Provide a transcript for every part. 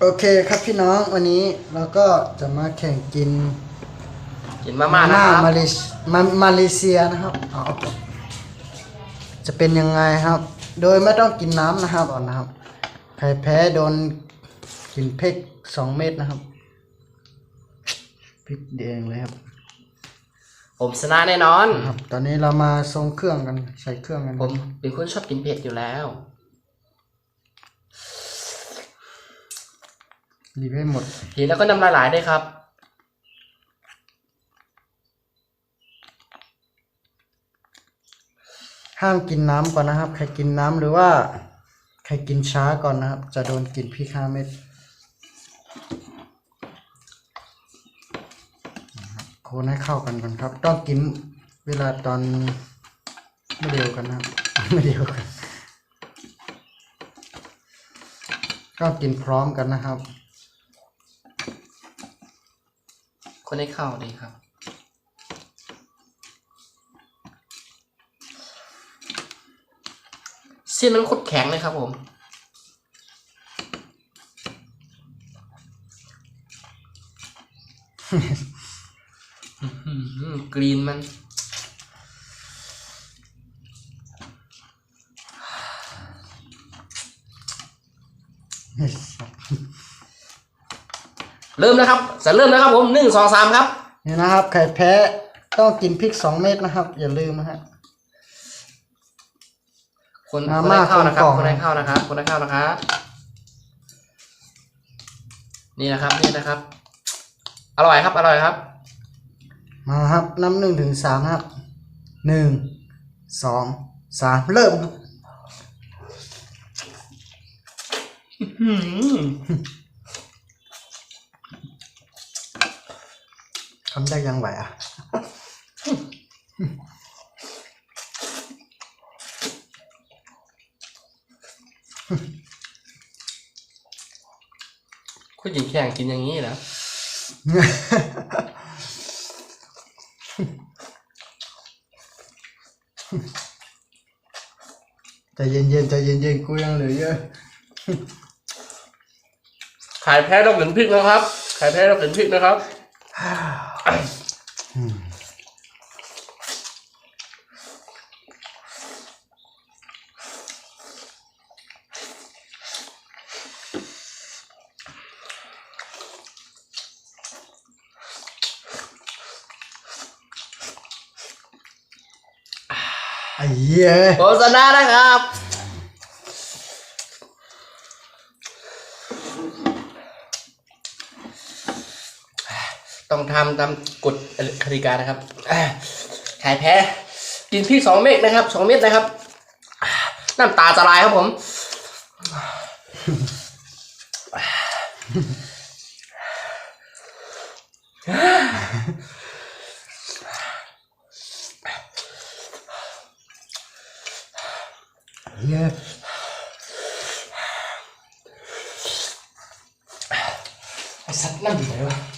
โอเคครับพี่น้องวันนี้เราก็จะมาแข่งกินกินมาม่านะครับมาเลเซียมามาเลเซียนะครับเอาจะเป็นยังไงครับ โดยไม่ต้องกินน้ำนะครับก่อนนะครับใครแพ้โดนกินเพ็กสองเม็ดนะครับพริกแดงเลยครับผมชนะแน่นอน ครับ ตอนนี้เรามาทรงเครื่องกันใส่เครื่องกันผมเป็นคนชอบกินเผ็ดอยู่แล้ว รีบให้หมด เห็นแล้วก็น้ำลายไหลได้วยครับ ห้ามกินน้ำก่อนนะครับ ใครกินน้ำหรือว่า ใครกินช้าก่อนนะครับ จะโดนกินพริกห้าเม็ดนะครับคนให้เข้ากันก่อนครับ ต้องกินเวลาตอนไม่เดียวกันนะครับ ไม่เดียวกันก็กินพร้อมกันนะครับ คนให้เข้าดีครับ เส้นมันโคตรแข็งเลยครับผมกรีนมัน เริ่มนะครับจะเริ่มนะครับผมหนึ่งสองสามครับนี่นะครับใครแพ้ต้องกินพริกสองเม็ดนะครับ อย่าลืมนะฮะ คนมาคนม่าให้เข้านะครับกลมๆคนให้เข้านะครับ คนให้เข้านะครับนี่นะครับนี่นะครับ อร่อยครับอร่อยครับ มาครับน้ำหนึ่งถึงสามนะครับหนึ่งสองสามเริ่มครับหืม ทำได้ยังไหวอะคุณหญิงแข่งกินอย่างนี้เหรอใจเย็นๆใจเย็นๆกูยังเหลือเยอะ ขายแพ้ต้องกินพริกนะครับ ขายแพ้ต้องกินพริกนะครับ ไอ้เหี้ยโฆษณานะครับ ต้องทำตามกฎกติกานะครับอ่าขายแพ้ กินพริกสองเม็ดนะครับสองเม็ดนะครับ น้ำตาจะลายครับผมเหี้ยไอ้สัตว์นั่นอยู่ไหนวะ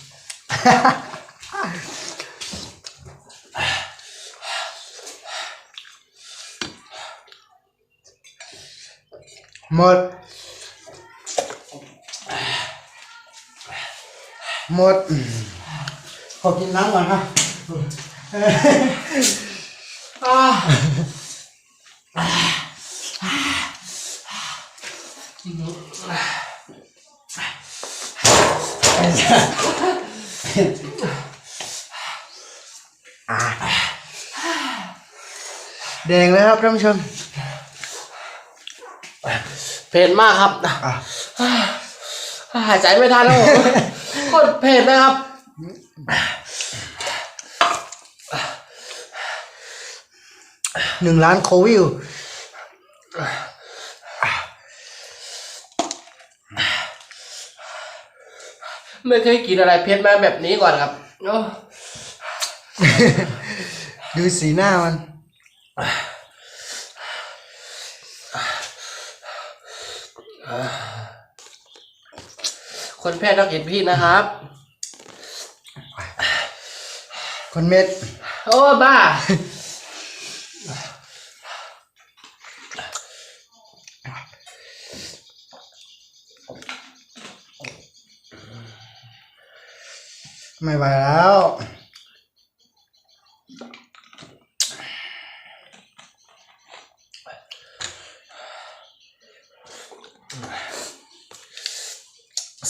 หมด หมด ขอกินน้ำก่อนครับ อ่าแดงเลยครับท่านผู้ชมเผ็ดมากครับอะหายใจไม่ทันแล้วผมโคตรเผ็ดเลยครับ หนึ่งล้านโควิว ไม่เคยกินอะไรเผ็ดมาแบบนี้ก่อนครับโอ้ดูสีหน้ามัน คนแพ้ต้องกินพริกนะครับ คนเม็ด โอ้บ้า ไม่ไหวแล้ว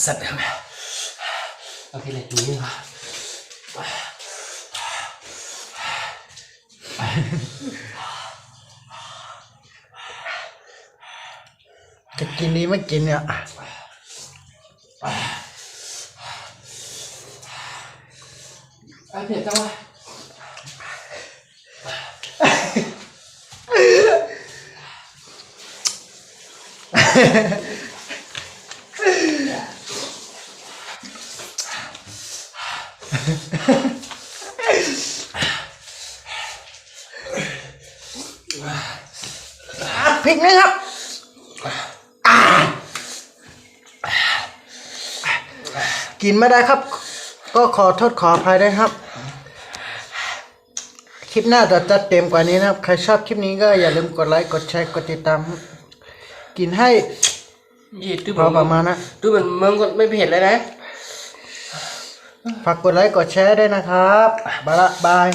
สัตว์ครับโอเคเลยนี้ครับจะกินดีไม่กินเนี่ย ไอเผ็ดจังวะพริกนะครับอ่ากินไม่ได้ครับ ก็ขอโทษขออภัยด้วยครับ คลิปหน้าจะจัดเต็มกว่านี้นะครับ ใครชอบคลิปนี้ก็อย่าลืมกดไลค์ กดแชร์ กดติดตามครับกินให้ยี่ตื้อพอประมาณนะตื้อเหมือนเมืองก็ไม่เผ็ดเลยนะ ฝากกดไลค์ กดแชร์ด้วยนะครับบายละบาย